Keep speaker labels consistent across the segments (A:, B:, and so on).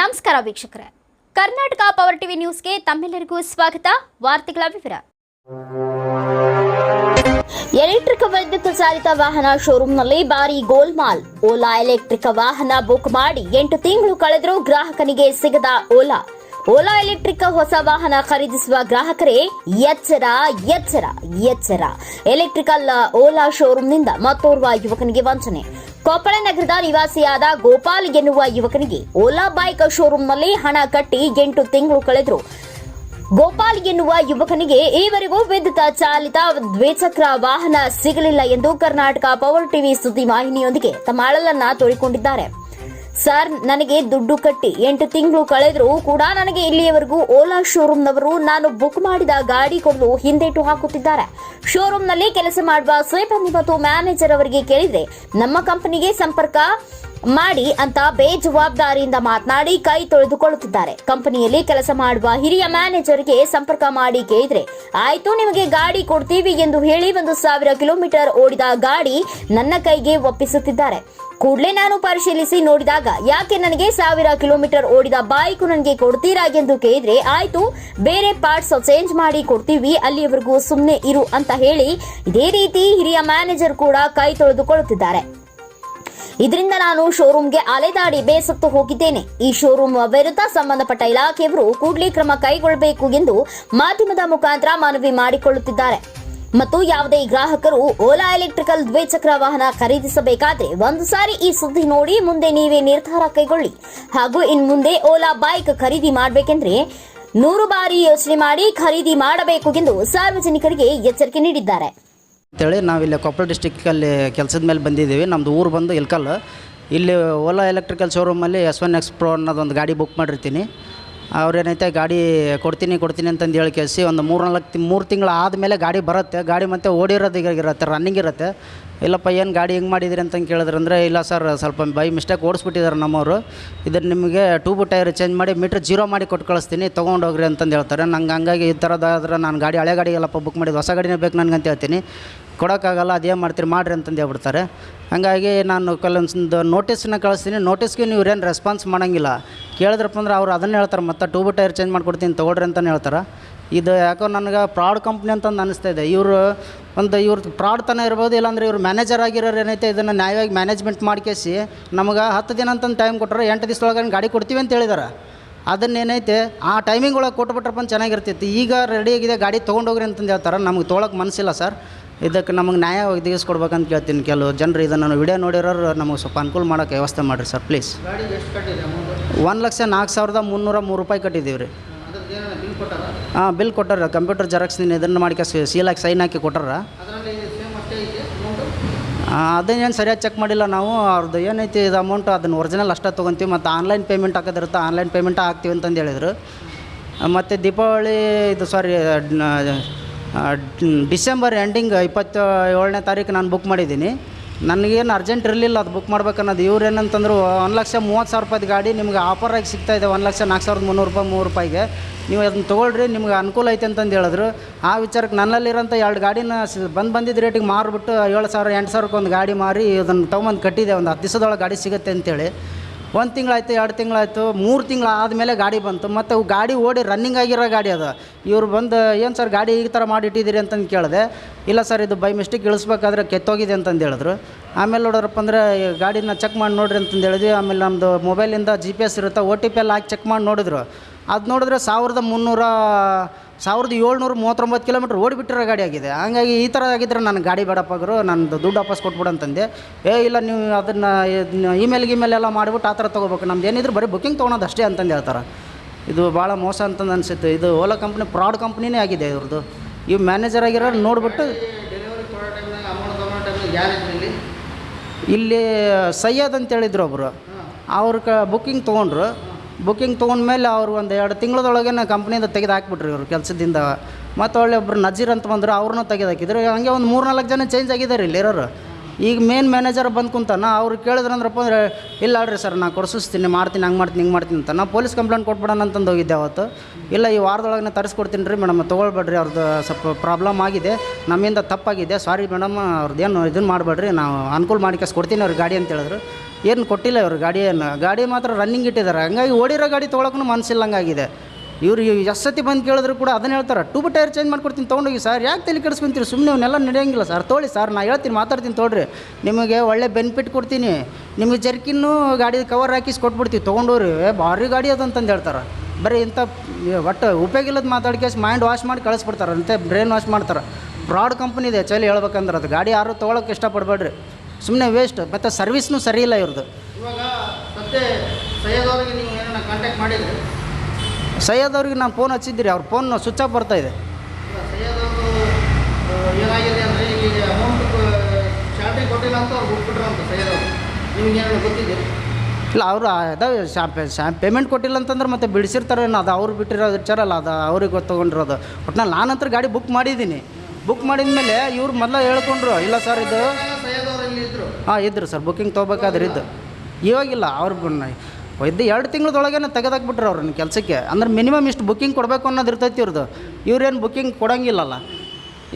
A: ನಮಸ್ಕಾರ ವೀಕ್ಷಕರೇ. Karnataka power TV ನ್ಯೂಸ್ಗೆ ತಮ್ಮೆಲ್ಲರಿಗೂ ಸ್ವಾಗತ. ವಾರ್ತೆಗಳ ವಿವರ. ಎಲೆಕ್ಟ್ರಿಕ್ ವಿದ್ಯುತ್ ಚಾಲಿತ ವಾಹನ ಶೋರೂಂನಲ್ಲಿ ಭಾರಿ ಗೋಲ್ಮಾಲ್. ಓಲಾ ಎಲೆಕ್ಟ್ರಿಕ್ ವಾಹನ ಬುಕ್ ಮಾಡಿ ಎಂಟು ತಿಂಗಳು ಕಳೆದರೂ ಗ್ರಾಹಕನಿಗೆ ಸಿಗದ ಓಲಾ. ಓಲಾ ಎಲೆಕ್ಟ್ರಿಕ್ ಹೊಸ ವಾಹನ ಖರೀದಿಸುವ ಗ್ರಾಹಕರೇ, ಎಚ್ಚರ ಎಚ್ಚರ ಎಚ್ಚರ. ಎಲೆಕ್ಟ್ರಿಕಲ್ ಓಲಾ ಶೋರೂಂನಿಂದ ಮತ್ತೋರ್ವ ಯುವಕನಿಗೆ ವಂಚನೆ. ಕೊಪ್ಪಳ ನಗರದ ನಿವಾಸಿಯಾದ ಗೋಪಾಲ್ ಎನ್ನುವ ಯುವಕನಿಗೆ ಓಲಾ ಬೈಕ್ ಶೋರೂಂನಲ್ಲಿ ಹಣ ಕಟ್ಟಿ ಎಂಟು ತಿಂಗಳು ಕಳೆದರು. ಗೋಪಾಲ್ ಎನ್ನುವ ಯುವಕನಿಗೆ ಈವರೆಗೂ ವಿದ್ಯುತ್ ಚಾಲಿತ ದ್ವಿಚಕ್ರ ವಾಹನ ಸಿಗಲಿಲ್ಲ ಎಂದು ಕರ್ನಾಟಕ ಪವರ್ ಟಿವಿ ಸುದ್ದಿ ವಾಹಿನಿಯೊಂದಿಗೆ ತಮ್ಮ ಅಳಲನ್ನ ತೋಡಿಕೊಂಡಿದ್ದಾರೆ. ಸರ್, ನನಗೆ ದುಡ್ಡು ಕಟ್ಟಿ ಎಂಟು ತಿಂಗಳು ಕಳೆದರೂ ಕೂಡ ನನಗೆ ಇಲ್ಲಿಯವರೆಗೂ ಓಲಾ ಶೋರೂಮ್ನವರು ನಾನು ಬುಕ್ ಮಾಡಿದ ಗಾಡಿ ಕೊಡಲು ಹಿಂದೇಟು ಹಾಕುತ್ತಿದ್ದಾರೆ. ಶೋರೂಮ್ನಲ್ಲಿ ಕೆಲಸ ಮಾಡುವ ಸಿಬ್ಬಂದಿ ಮತ್ತು ಮ್ಯಾನೇಜರ್ ಅವರಿಗೆ ಕೇಳಿದ್ರೆ, ನಮ್ಮ ಕಂಪನಿಗೆ ಸಂಪರ್ಕ ಮಾಡಿ ಅಂತ ಬೇಜವಾಬ್ದಾರಿಯಿಂದ ಮಾತನಾಡಿ ಕೈ ತೊಳೆದುಕೊಳ್ಳುತ್ತಿದ್ದಾರೆ. ಕಂಪನಿಯಲ್ಲಿ ಕೆಲಸ ಮಾಡುವ ಹಿರಿಯ ಮ್ಯಾನೇಜರ್ಗೆ ಸಂಪರ್ಕ ಮಾಡಿ ಕೇಳಿದ್ರೆ, ಆಯ್ತು, ನಿಮಗೆ ಗಾಡಿ ಕೊಡ್ತೀವಿ ಎಂದು ಹೇಳಿ ಒಂದು ಸಾವಿರ ಕಿಲೋಮೀಟರ್ ಓಡಿದ ಗಾಡಿ ನನ್ನ ಕೈಗೆ ಒಪ್ಪಿಸುತ್ತಿದ್ದಾರೆ. ಕೂಡಲೇ ನಾನು ಪರಿಶೀಲಿಸಿ ನೋಡಿದಾಗ ಯಾಕೆ ನನಗೆ ಸಾವಿರ ಕಿಲೋಮೀಟರ್ ಓಡಿದ ಬೈಕ್ ನನಗೆ ಕೊಡ್ತೀರಾ ಎಂದು ಕೇಳಿದ್ರೆ, ಆಯ್ತು, ಬೇರೆ ಪಾರ್ಟ್ಸ್ ಚೇಂಜ್ ಮಾಡಿ ಕೊಡ್ತೀವಿ, ಅಲ್ಲಿಯವರೆಗೂ ಸುಮ್ಮನೆ ಇರು ಅಂತ ಹೇಳಿ ಇದೇ ರೀತಿ ಹಿರಿಯ ಮ್ಯಾನೇಜರ್ ಕೂಡ ಕೈ ತೊಳೆದುಕೊಳ್ಳುತ್ತಿದ್ದಾರೆ. ಇದರಿಂದ ನಾನು ಶೋರೂಮ್ಗೆ ಅಲೆದಾಡಿ ಬೇಸತ್ತು ಹೋಗಿದ್ದೇನೆ. ಈ ಶೋರೂಮ್ ವಿರುದ್ಧ ಸಂಬಂಧಪಟ್ಟ ಇಲಾಖೆಯವರು ಕೂಡಲೇ ಕ್ರಮ ಕೈಗೊಳ್ಳಬೇಕು ಎಂದು ಮಾಧ್ಯಮದ ಮುಖಾಂತರ ಮನವಿ ಮಾಡಿಕೊಳ್ಳುತ್ತಿದ್ದಾರೆ. ಮತ್ತು ಯಾವುದೇ ಗ್ರಾಹಕರು ಓಲಾ ಎಲೆಕ್ಟ್ರಿಕಲ್ ದ್ವಿಚಕ್ರ ವಾಹನ ಖರೀದಿಸಬೇಕಾದ್ರೆ ಒಂದು ಸಾರಿ ಈ ಸುದ್ದಿ ನೋಡಿ ಮುಂದೆ ನೀವೇ ನಿರ್ಧಾರ ಕೈಗೊಳ್ಳಿ. ಹಾಗೂ ಇನ್ ಮುಂದೆ ಓಲಾ ಬೈಕ್ ಖರೀದಿ ಮಾಡಬೇಕೆಂದ್ರೆ ನೂರು ಬಾರಿ ಯೋಚನೆ ಮಾಡಿ ಖರೀದಿ ಮಾಡಬೇಕು ಎಂದು ಸಾರ್ವಜನಿಕರಿಗೆ ಎಚ್ಚರಿಕೆ ನೀಡಿದ್ದಾರೆ.
B: ಅಂತೇಳಿ ನಾವಿಲ್ಲಿ ಕೊಪ್ಪಳ ಡಿಸ್ಟಿಕ್ಕಲ್ಲಿ ಕೆಲಸದ ಮೇಲೆ ಬಂದಿದ್ದೀವಿ. ನಮ್ಮದು ಊರು ಬಂದು ಇಲ್ಕಲ್. ಇಲ್ಲಿ ಓಲಾ ಎಲೆಕ್ಟ್ರಿಕಲ್ ಶೋರೂಮಲ್ಲಿ ಎಸ್ ಒನ್ ಎಕ್ಸ್ ಪ್ರೋ ಅನ್ನೋದೊಂದು ಗಾಡಿ ಬುಕ್ ಮಾಡಿರ್ತೀನಿ. ಅವ್ರೇನೈತೆ ಗಾಡಿ ಕೊಡ್ತೀನಿ ಕೊಡ್ತೀನಿ ಅಂತಂದು ಹೇಳಿ ಕೇಳಿಸಿ ಒಂದು ಮೂರು ನಾಲ್ಕು ಮೂರು ತಿಂಗಳು ಆದಮೇಲೆ ಗಾಡಿ ಬರುತ್ತೆ. ಗಾಡಿ ಮತ್ತೆ ಓಡಿರೋದು ಇರುತ್ತೆ ರನ್ನಿಂಗ್ ಇರುತ್ತೆ. ಇಲ್ಲಪ್ಪ, ಏನು ಗಾಡಿ ಹೆಂಗೆ ಮಾಡಿದಿರಿ ಅಂತಂದು ಕೇಳಿದ್ರೆ ಅಂದರೆ, ಇಲ್ಲ ಸರ್, ಸ್ವಲ್ಪ ಬೈ ಮಿಸ್ಟೇಕ್ ಓಡಿಸ್ಬಿಟ್ಟಿದ್ದಾರೆ ನಮ್ಮವರು. ಇದನ್ನು ನಿಮಗೆ ಟೂಬು ಟೈರ್ ಚೇಂಜ್ ಮಾಡಿ ಮೀಟ್ರ್ ಜೀರೋ ಮಾಡಿ ಕೊಟ್ಟು ಕಳಿಸ್ತೀನಿ, ತೊಗೊಂಡು ಹೋಗ್ರಿ ಅಂತಂದು ಹೇಳ್ತಾರೆ. ನಂಗೆ ಹಂಗಾಗಿ ಈ ಥರದಾದ್ರೆ ನಾನು ಗಾಡಿ ಹಳೆ ಗಾಡಿ ಎಲ್ಲಪ್ಪ ಬುಕ್ ಮಾಡಿದ್ದು ಹೊಸ ಗಾಡಿನೇ ಬೇಕು ನನಗೆ ಅಂತ ಹೇಳ್ತೀನಿ. ಕೊಡೋಕ್ಕಾಗಲ್ಲ, ಅದೇನು ಮಾಡ್ತೀರಿ, ಮಾಡಿರಿ ಅಂತಂದು ಹೇಳ್ಬಿಡ್ತಾರೆ. ಹಾಗಾಗಿ ನಾನು ಕೆಲವೊಂದು ನೋಟಿಸ್ನ ಕಳಿಸ್ತೀನಿ. ನೋಟಿಸ್ಗೆ ನೀವು ಏನು ರೆಸ್ಪಾನ್ಸ್ ಮಾಡೋಂಗಿಲ್ಲ. ಕೇಳಿದ್ರಪ್ಪ ಅಂದ್ರೆ ಅವ್ರು ಅದನ್ನು ಹೇಳ್ತಾರೆ, ಮತ್ತೆ ಟೂಬ್ ಟೈರ್ ಚೇಂಜ್ ಮಾಡಿಕೊಡ್ತೀನಿ, ತೊಗೊಳ್ರಿ ಅಂತಲೇ ಹೇಳ್ತಾರೆ. ಇದು ಯಾಕೋ ನನಗೆ ಪ್ರಾಡ್ ಕಂಪ್ನಿ ಅಂತಂದು ಅನಿಸ್ತಾ ಇದೆ. ಇವರು ಒಂದು ಇವ್ರದ್ದು ಪ್ರಾಡ್ ತನ ಇರ್ಬೋದು, ಇಲ್ಲಾಂದ್ರೆ ಇವ್ರು ಮ್ಯಾನೇಜರ್ ಆಗಿರೋರು ಏನೈತೆ, ಇದನ್ನು ನ್ಯಾಯವಾಗಿ ಮ್ಯಾನೇಜ್ಮೆಂಟ್ ಮಾಡ್ಕೇಸಿ, ನಮಗೆ ಹತ್ತು ದಿನ ಅಂತಂದು ಟೈಮ್ ಕೊಟ್ಟರೆ ಎಂಟು ದಿವಸದೊಳಗೆ ಗಾಡಿ ಕೊಡ್ತೀವಿ ಅಂತ ಹೇಳಿದಾರೆ. ಅದನ್ನೇನೈತೆ ಆ ಟೈಮಿಂಗ್ ಒಳಗೆ ಕೊಟ್ಬಿಟ್ರಪ್ಪ ಅಂತ ಚೆನ್ನಾಗಿರ್ತಿತ್ತು. ಈಗ ರೆಡಿಯಾಗಿದೆ ಗಾಡಿ ತೊಗೊಂಡೋಗ್ರಿ ಅಂತಂದು ಹೇಳ್ತಾರೆ. ನಮಗೆ ತೊಗೊಳಕ್ಕೆ ಮನಸ್ಸಿಲ್ಲ ಸರ್. ಇದಕ್ಕೆ ನಮಗೆ ನ್ಯಾಯ ಒದಗಿಸ್ಕೊಡ್ಬೇಕಂತ ಕೇಳ್ತೀನಿ. ಕೆಲವು ಜನರು ಇದನ್ನು ವಿಡಿಯೋ ನೋಡಿರೋರು ನಮಗೆ ಸ್ವಲ್ಪ ಅನುಕೂಲ ಮಾಡೋಕ್ಕೆ ವ್ಯವಸ್ಥೆ ಮಾಡಿರಿ ಸರ್ ಪ್ಲೀಸ್ ಒಂದು ಲಕ್ಷ ನಾಲ್ಕು ಸಾವಿರದ ಮುನ್ನೂರ ಮೂರು ರೂಪಾಯಿ ಕಟ್ಟಿದ್ದೀವಿ ರೀ. ಹಾಂ ಬಿಲ್ ಕೊಟ್ಟಾರ? ಕಂಪ್ಯೂಟರ್ ಜೆರಾಕ್ಸ್ ನೀನು ಇದನ್ನು ಮಾಡ್ಕೆ ಸೀಲಾಗಿ ಸೈನ್ ಹಾಕಿ ಕೊಟ್ಟಾರ. ಅದನ್ನೇನು ಸರಿಯಾಗಿ ಚೆಕ್ ಮಾಡಿಲ್ಲ ನಾವು. ಅವ್ರದ್ದು ಏನೈತಿ ಇದು ಅಮೌಂಟ್ ಅದನ್ನು ಒರಿಜಿನಲ್ ಅಷ್ಟೇ ತೊಗೊತೀವಿ. ಮತ್ತು ಆನ್ಲೈನ್ ಪೇಮೆಂಟ್ ಹಾಕೋದಿರುತ್ತೆ ಆನ್ಲೈನ್ ಪೇಮೆಂಟ್ ಹಾಕ್ತೀವಿ ಅಂತಂದು ಹೇಳಿದರು. ಮತ್ತು ದೀಪಾವಳಿ, ಇದು ಸಾರಿ ಡಿಸೆಂಬರ್ ಎಂಡಿಂಗ್ ಇಪ್ಪತ್ತ ಏಳನೇ ತಾರೀಕು ನಾನು ಬುಕ್ ಮಾಡಿದ್ದೀನಿ. ನನಗೇನು ಅರ್ಜೆಂಟ್ ಇರಲಿಲ್ಲ, ಅದು ಬುಕ್ ಮಾಡ್ಬೇಕನ್ನೋದು. ಇವ್ರು ಏನಂತಂದ್ರು, ಒಂದು ಲಕ್ಷ ಮೂವತ್ತು ಸಾವಿರ ರೂಪಾಯಿದು ಗಾಡಿ ನಿಮ್ಗೆ ಸಿಗ್ತಾ ಇದೆ, ಒಂದು ಲಕ್ಷ ನಾಲ್ಕು ಸಾವಿರದ ಮುನ್ನೂರು ರೂಪಾಯಿ ಮೂರು ರೂಪಾಯಿಗೆ. ನೀವು ಅದನ್ನ ತೊಗೊಳ್ರಿ, ನಿಮ್ಗೆ ಅನುಕೂಲ ಐತೆ ಅಂತಂದು ಹೇಳಿದ್ರು. ಆ ವಿಚಾರಕ್ಕೆ ನನ್ನಲ್ಲಿರೋಂಥ ಎರಡು ಗಾಡಿನ ಬಂದು ಬಂದಿದ್ದ ರೇಟಿಗೆ ಮಾರಿಬಿಟ್ಟು ಏಳು ಸಾವಿರ, ಎಂಟು ಸಾವಿರಕ್ಕೆ ಒಂದು ಗಾಡಿ ಮಾರಿ ಅದನ್ನು ತೊಗೊಂಬಂದು ಕಟ್ಟಿದೆ, ಒಂದು ಹತ್ತು ದಿವಸದೊಳಗೆ ಗಾಡಿ ಸಿಗುತ್ತೆ ಅಂತೇಳಿ. ಒಂದು ತಿಂಗಳಾಯ್ತು, ಎರಡು ತಿಂಗಳಾಯ್ತು, ಮೂರು ತಿಂಗಳು ಆದಮೇಲೆ ಗಾಡಿ ಬಂತು. ಮತ್ತು ಗಾಡಿ ಓಡಿ ರನ್ನಿಂಗ್ ಆಗಿರೋ ಗಾಡಿ ಅದು. ಇವ್ರು ಬಂದು, ಏನು ಸರ್ ಗಾಡಿ ಈ ಥರ ಮಾಡಿ ಇಟ್ಟಿದ್ದೀರಿ? ಅಂತಂದು ಕೇಳಿದೆ. ಇಲ್ಲ ಸರ್, ಇದು ಬೈ ಮಿಸ್ಟೇಕ್ ಇಳಿಸ್ಬೇಕಾದ್ರೆ ಕೆತ್ತೋಗಿದೆ ಅಂತಂದು ಹೇಳಿದ್ರು. ಆಮೇಲೆ ನೋಡೋರಪ್ಪ ಅಂದರೆ ಗಾಡಿನ ಚೆಕ್ ಮಾಡಿ ನೋಡ್ರಿ ಅಂತಂದು ಹೇಳಿದ್ವಿ. ಆಮೇಲೆ ನಮ್ಮದು ಮೊಬೈಲಿಂದ ಜಿ ಪಿ ಎಸ್ ಇರುತ್ತೆ ಓ ಟಿ ಪಿ ಎಲ್ಲ ಹಾಕಿ ಚೆಕ್ ಮಾಡಿ ನೋಡಿದ್ರು. ಅದು ನೋಡಿದ್ರೆ ಸಾವಿರದ ಮುನ್ನೂರ ಸಾವಿರದ ಏಳ್ನೂರ ಮೂವತ್ತೊಂಬತ್ತು ಕಿಲೋಮೀಟ್ರ್ ಓಡಿಬಿಟ್ಟಿರೋ ಗಾಡಿ ಆಗಿದೆ. ಹಾಗಾಗಿ ಈ ಥರ ಆಗಿದ್ರೆ ನನ್ನ ಗಾಡಿ ಬೇಡಪ್ಪ ಗುರು ನಂದು ದುಡ್ಡು ವಾಪಸ್ ಕೊಟ್ಬಿಡು ಅಂತಂದೆ ಏ, ಇಲ್ಲ, ನೀವು ಅದನ್ನು ಇಮೇಲ್ ಗಿಮೇಲ್ ಎಲ್ಲ ಮಾಡಿಬಿಟ್ಟು ಆ ಥರ ತೊಗೋಬೇಕು. ನಮ್ದು ಏನಿದ್ರು ಬರೀ ಬುಕ್ಕಿಂಗ್ ತೊಗೊಳೋದು ಅಷ್ಟೇ ಅಂತಂದು ಹೇಳ್ತಾರೆ. ಇದು ಭಾಳ ಮೋಸ ಅಂತಂದು ಅನಿಸುತ್ತೆ. ಇದು ಓಲಾ ಕಂಪ್ನಿ ಫ್ರಾಡ್ ಕಂಪ್ನಿನೇ ಆಗಿದೆ ಇವ್ರದ್ದು ಇವು ಮ್ಯಾನೇಜರ್ ಆಗಿರೋರು ನೋಡಿಬಿಟ್ಟು ಇಲ್ಲಿ ಸೈಯದ್ ಅಂತ ಹೇಳಿದ್ರು ಒಬ್ಬರು ಅವ್ರ ಕ ಬುಕ್ಕಿಂಗ್ ತೊಗೊಂಡ್ರು. ಬುಕ್ಕಿಂಗ್ ತೊಗೊಂಡ್ಮೇಲೆ ಅವ್ರು ಒಂದು ಎರಡು ತಿಂಗಳದೊಳಗೆ ಕಂಪ್ನಿಯಿಂದ ತೆಗೆದು ಹಾಕ್ಬಿಟ್ರಿ ಇವರು ಕೆಲಸದಿಂದ. ಮತ್ತು ಒಳ್ಳೆ ಒಬ್ರು ನಜೀರ್ ಅಂತ ಬಂದರು ಅವ್ರನ್ನೂ ತೆಗೆದು ಹಾಕಿದ್ರು ಹಂಗೆ ಒಂದು ಮೂರು ನಾಲ್ಕು ಜನ ಚೇಂಜ್ ಆಗಿದ್ದಾರೆ ಇಲ್ಲಿ ಇರೋರು. ಈಗ ಮೇನ್ ಮ್ಯಾನೇಜರ್ ಬಂದು ಕುಂತಾನ, ಅವ್ರು ಕೇಳಿದ್ರಂದ್ರಪ್ಪ ಅಂದ್ರೆ, ಇಲ್ಲ ಅಲ್ರಿ ಸರ್ ನಾನು ಕೊಡಿಸ್ತೀನಿ ಮಾಡ್ತೀನಿ, ಹಂಗೆ ಮಾಡ್ತೀನಿ, ಹಿಂಗೆ ಮಾಡ್ತೀನಿ ಅಂತ ನಾ ಪೊಲೀಸ್ ಕಂಪ್ಲೇಂಟ್ ಕೊಟ್ಬಿಡೋಣ ಅಂತಂದು ಹೋಗಿದ್ದೆ ಅವತ್ತು. ಇಲ್ಲ, ಈ ವಾರದೊಳಗೆ ತರಿಸ್ಕೊಡ್ತೀನಿ ರೀ ಮೇಡಮ್, ತೊಗೊಳ್ಬೇಡ್ರಿ ಅವ್ರದ್ದು ಸ್ವಲ್ಪ ಪ್ರಾಬ್ಲಮ್ ಆಗಿದೆ, ನಮ್ಮಿಂದ ತಪ್ಪಾಗಿದೆ ಸಾರಿ ಮೇಡಮ್ ಏನು ಇದನ್ನು ಮಾಡಬೇಡ್ರಿ, ನಾವು ಅನುಕೂಲ ಮಾಡಿಕಸ್ ಕೊಡ್ತೀನಿ ಅವ್ರಿಗೆ ಗಾಡಿ ಅಂತ ಹೇಳಿದ್ರು. ಏನು ಕೊಟ್ಟಿಲ್ಲ ಇವ್ರು ಗಾಡಿಯನ್ನು. ಗಾಡಿ ಮಾತ್ರ ರನ್ನಿಂಗ್ ಇಟ್ಟಿದ್ದಾರೆ ಹಂಗಾಗಿ ಓಡಿರೋ ಗಾಡಿ ತೊಗೊಳಕ್ಕೂ ಮನಸ್ಸಿಲ್ಲಂಗಾಗಿದೆ ಇವ್ರು ಎಷ್ಟು ಸತಿ ಬಂದು ಕೇಳಿದ್ರು ಕೂಡ ಅದನ್ನ ಹೇಳ್ತಾರೆ ಟೂಬ್ ಟೈರ್ ಚೇಂಜ್ ಮಾಡ್ಕೊಡ್ತೀನಿ ತೊಗೊಂಡೋಗಿ ಸರ್, ಯಾಕೆ ತಲೆ ಕೆಡಿಸ್ಕೊಂತೀರಿ? ಸುಮ್ಮನೆ ಅವನ್ನೆಲ್ಲ ನಡೆಯೋಂಗಿಲ್ಲ ಸರ್ ತೊಗೊಳ್ಳಿ ಸರ್ ನಾನು ಹೇಳ್ತೀನಿ, ಮಾತಾಡ್ತೀನಿ ತೊಗೊಳ್ರಿ ನಿಮಗೆ ಒಳ್ಳೆ ಬೆನಿಫಿಟ್ ಕೊಡ್ತೀನಿ. ನಿಮಗೆ ಜರ್ಕಿನ್ನು ಗಾಡಿ ಕವರ್ ಹಾಕಿಸಿ ಕೊಟ್ಬಿಡ್ತೀವಿ, ತೊಗೊಂಡೋರಿ. ಭಾರಿ ಗಾಡಿ ಅದು ಅಂತಂದು ಹೇಳ್ತಾರೆ. ಬರೀ ಇಂಥ ಒಟ್ಟು ಉಪಯೋಗ ಇಲ್ಲದ ಮಾತಾಡ್ಕೇಸಿ ಮೈಂಡ್ ವಾಶ್ ಮಾಡಿ ಕಳಿಸ್ಬಿಡ್ತಾರೆ, ಅಂತೆ ಬ್ರೈನ್ ವಾಶ್ ಮಾಡ್ತಾರೆ. ಬ್ರಾಡ್ ಕಂಪ್ನಿ ಇದೆ ಚಲಿ ಹೇಳ್ಬೇಕಂದ್ರೆ ಅದು ಗಾಡಿ ಯಾರು ತೊಗೊಳಕ್ಕೆ ಇಷ್ಟಪಡಬೇಡ್ರಿ. ಸುಮ್ಮನೆ ವೇಸ್ಟ್ ಮತ್ತು ಸರ್ವಿಸ್ನೂ ಸರಿ ಇಲ್ಲ ಇವ್ರದ್ದು ಇವಾಗ ಮತ್ತೆ ಸೈಯದ್ ನೀವು ಏನನ್ನ ಕಾಂಟ್ಯಾಕ್ಟ್ ಮಾಡಿದ್ರಿ? ಸೈಯದ್ ಅವ್ರಿಗೆ ನಾನು ಫೋನ್ ಹಚ್ಚಿದ್ದೀರಿ ಅವ್ರ ಫೋನ್ ಸ್ವಿಚ್ ಆಫ್ ಬರ್ತಾ ಇದೆ. ಇಲ್ಲ ಅವರು ಅದಾವೆ ಶಾ ಪೇಮೆಂಟ್ ಕೊಟ್ಟಿಲ್ಲ ಅಂತಂದ್ರೆ ಮತ್ತೆ ಬಿಡಿಸಿರ್ತಾರೆ ಅದು ಅವ್ರು ಬಿಟ್ಟಿರೋ ವಿಚಾರಲ್ಲ ಅದು ಅವ್ರಿಗೆ ತೊಗೊಂಡಿರೋದು. ನಾನು ನಾನಂತರ ಗಾಡಿ ಬುಕ್ ಮಾಡಿದ್ದೀನಿ. ಬುಕ್ ಮಾಡಿದ ಮೇಲೆ ಇವ್ರು ಮೊದಲ ಹೇಳ್ಕೊಂಡ್ರು ಇಲ್ಲ ಸರ್ ಇದು ಹಾಂ ಇದ್ರು ಸರ್ ಬುಕ್ಕಿಂಗ್ ತೊಗೋಬೇಕಾದ್ರೆ ಇದ್ದು. ಇವಾಗಿಲ್ಲ ಅವ್ರು ಇದ್ದು ಎರಡು ತಿಂಗಳದೊಳಗೇನೆ ತೆಗೆದಾಕ್ಬಿಟ್ರೆ ಅವ್ರನ್ನ ಕೆಲಸಕ್ಕೆ. ಅಂದ್ರೆ ಮಿನಿಮಮ್ ಇಷ್ಟು ಬುಕ್ಕಿಂಗ್ ಕೊಡಬೇಕು ಅನ್ನೋದು ಇರ್ತೈತಿ ಇವ್ರದ್ದು ಇವ್ರೇನು ಬುಕ್ಕಿಂಗ್ ಕೊಡೋಂಗಿಲ್ಲಲ್ಲ.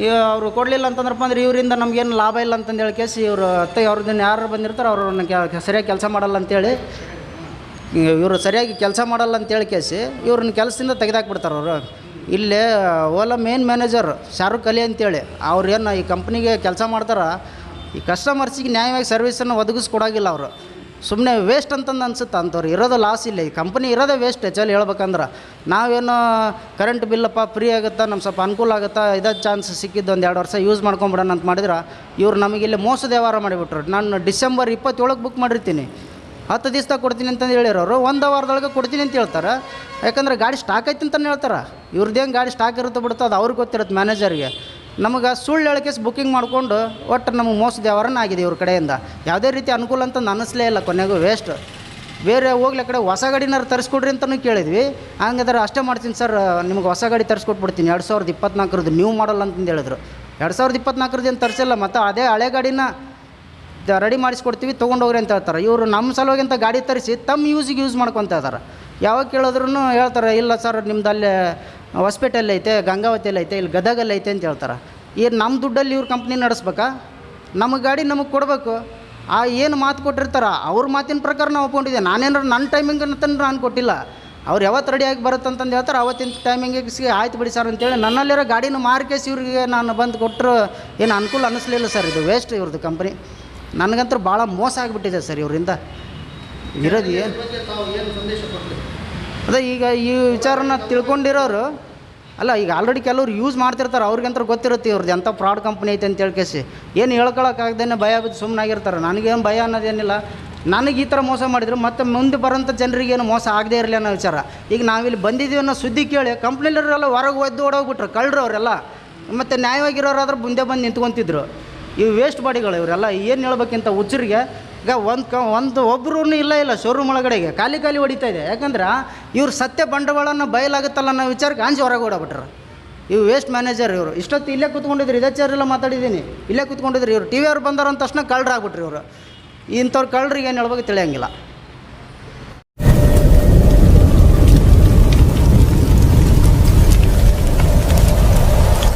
B: ಈ ಅವರು ಕೊಡಲಿಲ್ಲ ಅಂತಂದ್ರಪ್ಪ ಅಂದ್ರೆ ಇವರಿಂದ ನಮಗೇನು ಲಾಭ ಇಲ್ಲ ಅಂತಂದು ಹೇಳಿ ಕೇಸಿ ಇವರು ಅತ್ತೆ ಅವ್ರದ್ದು ಯಾರು ಬಂದಿರ್ತಾರೆ ಅವ್ರನ್ನ ಸರಿಯಾಗಿ ಕೆಲಸ ಮಾಡಲ್ಲ ಅಂತೇಳಿ, ಇವರು ಸರಿಯಾಗಿ ಕೆಲಸ ಮಾಡಲ್ಲ ಅಂತೇಳಿ ಕೇಸಿ ಇವ್ರನ್ನ ಕೆಲಸದಿಂದ ತೆಗೆದಾಕ್ಬಿಡ್ತಾರೆ ಅವರು. ಇಲ್ಲೇ Ola main manager Shahrukh Ali ಅಂತೇಳಿ ಅವ್ರು ಏನು ಈ ಕಂಪ್ನಿಗೆ ಕೆಲಸ ಮಾಡ್ತಾರೆ, ಈ ಕಸ್ಟಮರ್ಸಿಗೆ ನ್ಯಾಯವಾಗಿ ಸರ್ವಿಸನ್ನು ಒದಗಿಸ್ಕೊಡೋಗಿಲ್ಲ ಅವರು. ಸುಮ್ಮನೆ ವೇಸ್ಟ್ ಅಂತಂದು ಅನ್ಸುತ್ತೆ ಅಂತವ್ರು ಇರೋದು ಲಾಸ್ ಇಲ್ಲ. ಈ ಕಂಪ್ನಿ ಇರೋದೇ ವೇಸ್ಟ್ ಆ್ಯಕ್ಚುಲಿ ಹೇಳ್ಬೇಕಂದ್ರೆ. ನಾವೇನು ಕರೆಂಟ್ ಬಿಲ್ಲಪ್ಪ ಫ್ರೀ ಆಗುತ್ತಾ ನಮ್ಮ ಸ್ವಲ್ಪ ಅನುಕೂಲ ಆಗುತ್ತಾ, ಇದೇ ಚಾನ್ಸ್ ಸಿಕ್ಕಿದ್ದು ಒಂದು ಎರಡು ವರ್ಷ ಯೂಸ್ ಮಾಡ್ಕೊಂಬಿಡೋಣ ಅಂತ ಮಾಡಿದ್ರೆ, ಇವ್ರು ನಮಗೆ ಇಲ್ಲಿ ಮೋಸದ ವ್ಯವಹಾರ ಮಾಡಿಬಿಟ್ರು. ನಾನು ಡಿಸೆಂಬರ್ ಇಪ್ಪತ್ತೇಳಕ್ಕೆ ಬುಕ್ ಮಾಡಿರ್ತೀನಿ. ಹತ್ತು ದಿವ್ಸದಾಗ ಕೊಡ್ತೀನಿ ಅಂತಂದು ಹೇಳಿರೋರು. ಒಂದು ವಾರದೊಳಗೆ ಕೊಡ್ತೀನಿ ಅಂತ ಹೇಳ್ತಾರೆ. ಯಾಕಂದ್ರೆ ಗಾಡಿ ಸ್ಟಾಕ್ ಐತಿ ಅಂತಲೇ ಹೇಳ್ತಾರೆ. ಇವ್ರದ್ದೇನು ಗಾಡಿ ಸ್ಟಾಕ್ ಇರುತ್ತೆ ಬಿಡುತ್ತೆ ಅದು ಅವ್ರಿಗೆ ಗೊತ್ತಿರುತ್ತೆ ಮ್ಯಾನೇಜರ್ಗೆ ನಮಗೆ ಸುಳ್ಳು ಹೇಳಕೇಸ್ ಬುಕ್ಕಿಂಗ್ ಮಾಡಿಕೊಂಡು ಒಟ್ಟು ನಮಗೆ ಮೋಸ ವ್ಯವಹಾರನ ಆಗಿದೆ ಇವ್ರ ಕಡೆಯಿಂದ. ಯಾವುದೇ ರೀತಿ ಅನುಕೂಲ ಅಂತ ಅನ್ನಿಸ್ಲೇ ಇಲ್ಲ ಕೊನೆಗೂ ವೇಸ್ಟ್ ಬೇರೆ ಹೋಗ್ಲಿ ಕಡೆ ಹೊಸ ಗಾಡಿನಾರು ತರಿಸ್ಕೊಡ್ರಿ ಅಂತಲೂ ಕೇಳಿದ್ವಿ. ಹಂಗಾದ್ರೆ ಅಷ್ಟೇ ಮಾಡ್ತೀನಿ ಸರ್, ನಿಮ್ಗೆ ಹೊಸ ಗಾಡಿ ತರಿಸ್ಕೊಟ್ಬಿಡ್ತೀನಿ. ಎರಡು ಸಾವಿರದ ಇಪ್ಪತ್ನಾಲ್ಕರದ್ದು ನ್ಯೂ ಮಾಡಲ್ ಅಂತಂದು ಹೇಳಿದ್ರು. ಎರಡು ಸಾವಿರದ ಇಪ್ಪತ್ನಾಲ್ಕರದ್ದು ಏನು ತರಿಸಿಲ್ಲ, ಮತ್ತು ಅದೇ ಹಳೆ ಗಾಡಿನ ರೆಡಿ ಮಾಡಿಸ್ಕೊಡ್ತೀವಿ, ತೊಗೊಂಡೋಗ್ರಿ ಅಂತ ಹೇಳ್ತಾರೆ. ಇವರು ನಮ್ಮ ಸಲುವಾಗಿ ಅಂತ ಗಾಡಿ ತರಿಸಿ ತಮ್ಮ ಯೂಸಿಗೆ ಯೂಸ್ ಮಾಡ್ಕೊತ ಇದ್ದಾರೆ ಯಾವಾಗ ಕೇಳಿದ್ರು ಹೇಳ್ತಾರೆ, ಇಲ್ಲ ಸರ್, ನಿಮ್ದು ಅಲ್ಲೇ ಹೊಸ್ಪೇಟೆಯಲ್ಲಿ ಐತೆ, ಗಂಗಾವತಿಯಲ್ಲಿ ಐತೆ, ಇಲ್ಲಿ ಗದಗಲ್ಲಿ ಐತೆ ಅಂತ ಹೇಳ್ತಾರೆ. ಈ ನಮ್ಮ ದುಡ್ಡಲ್ಲಿ ಇವ್ರ ಕಂಪ್ನಿ ನಡೆಸ್ಬೇಕಾ? ನಮ್ಮ ಗಾಡಿ ನಮಗೆ ಕೊಡಬೇಕು. ಆ ಏನು ಮಾತು ಕೊಟ್ಟಿರ್ತಾರ, ಅವ್ರ ಮಾತಿನ ಪ್ರಕಾರ ನಾವು ಒಪ್ಕೊಂಡಿದ್ದೆ. ನಾನೇನಾರು ನನ್ನ ಟೈಮಿಂಗ್ ಅಂತ ನಾನು ಕೊಟ್ಟಿಲ್ಲ. ಅವ್ರು ಯಾವತ್ತು ರೆಡಿಯಾಗಿ ಬರುತ್ತಂತಂದು ಹೇಳ್ತಾರೆ, ಅವತ್ತಿನ ಟೈಮಿಂಗಿಗೆ ಆಯ್ತು ಬಿಡಿ ಸರ್ ಅಂತೇಳಿ ನನ್ನಲ್ಲಿರೋ ಗಾಡಿನ ಮಾರ್ಕೇಸಿ ಇವ್ರಿಗೆ ನಾನು ಬಂದು ಕೊಟ್ಟರು ಏನು ಅನುಕೂಲ ಅನ್ನಿಸ್ಲಿಲ್ಲ ಸರ್ ಇದು ವೇಸ್ಟ್ ಇವ್ರದ್ದು ಕಂಪ್ನಿ ನನಗಂತೂ ಭಾಳ ಮೋಸ ಆಗಿಬಿಟ್ಟಿದೆ ಸರ್ ಇವರಿಂದ. ಇರೋದು ಏನು
C: ಏನು?
B: ಅದೇ ಈಗ ಈ ವಿಚಾರನ ತಿಳ್ಕೊಂಡಿರೋರು ಅಲ್ಲ, ಈಗ ಆಲ್ರೆಡಿ ಕೆಲವ್ರು ಯೂಸ್ ಮಾಡ್ತಿರ್ತಾರೆ ಅವ್ರಿಗಂತ ಗೊತ್ತಿರುತ್ತೆ ಇವ್ರದ್ದು ಎಂಥ ಫ್ರಾಡ್ ಕಂಪ್ನಿ ಐತೆ ಅಂತ ಹೇಳ್ಕೇಸಿ. ಏನು ಹೇಳ್ಕೊಳಕ್ಕಾಗ್ದೇ ಭಯ ಬಿದ್ದು ಸುಮ್ಮನಾಗಿರ್ತಾರೆ ನನಗೇನು ಭಯ ಅನ್ನೋದೇನಿಲ್ಲ. ನನಗೆ ಈ ಥರ ಮೋಸ ಮಾಡಿದ್ರು, ಮತ್ತೆ ಮುಂದೆ ಬರೋಂಥ ಜನರಿಗೆ ಏನು ಮೋಸ ಆಗದೇ ಇರಲಿ ಅನ್ನೋ ವಿಚಾರ. ಈಗ ನಾವಿಲ್ಲಿ ಬಂದಿದ್ದೀವಿ ಅನ್ನೋ ಸುದ್ದಿ ಕೇಳಿ ಕಂಪ್ನಿಲಿರೋರೆಲ್ಲ ಹೊರಗೆ ಒದ್ದು ಓಡೋಗ್ಬಿಟ್ರು ಕಳ್ಳರು ಅವರೆಲ್ಲ ಮತ್ತು ನ್ಯಾಯವಾಗಿರೋರಾದ್ರೂ ಮುಂದೆ ಬಂದು ನಿಂತ್ಕೊತಿದ್ರು. ಇವು ವೇಸ್ಟ್ ಬಾಡಿಗಳು ಇವರೆಲ್ಲ ಏನು ಹೇಳ್ಬೇಕಿಂತ ಹುಚ್ಚರಿಗೆ ಈಗ ಒಂದು ಕ, ಒಂದು ಒಬ್ಬರೂ ಇಲ್ಲ ಇಲ್ಲ ಶೋರೂಮ್ ಒಳಗಡೆಗೆ. ಖಾಲಿ ಖಾಲಿ ಹೊಡಿತಾ ಇದೆ. ಯಾಕಂದ್ರೆ ಇವ್ರು ಸತ್ಯ ಬಂಡವಾಳನ ಬಯಲಾಗುತ್ತಲ್ಲ ಅನ್ನೋ ವಿಚಾರಕ್ಕೆ ಆಂಜಿ ಹೊರಗೆ ಓಡಾಬಿಟ್ರು ಇವು ವೇಸ್ಟ್ ಮ್ಯಾನೇಜರ್ ಇವರು. ಇಷ್ಟೊತ್ತು ಇಲ್ಲೇ ಕೂತ್ಕೊಂಡಿದ್ರು, ಇದೇ ಚೇರೆಲ್ಲ ಮಾತಾಡಿದ್ದೀನಿ. ಇಲ್ಲೇ ಕೂತ್ಕೊಂಡಿದ್ರು ಇವರು. ಟಿ ವಿ ಅವ್ರು ಬಂದಾರ ತಕ್ಷಣ ಕಳ್ಳರಾಗ್ಬಿಟ್ರಿ ಇವರು. ಇಂಥವ್ರು ಕಳ್ಳರಿಗೆ ಏನು ಹೇಳ್ಬೇಕು ತಿಳಿಯಂಗಿಲ್ಲ.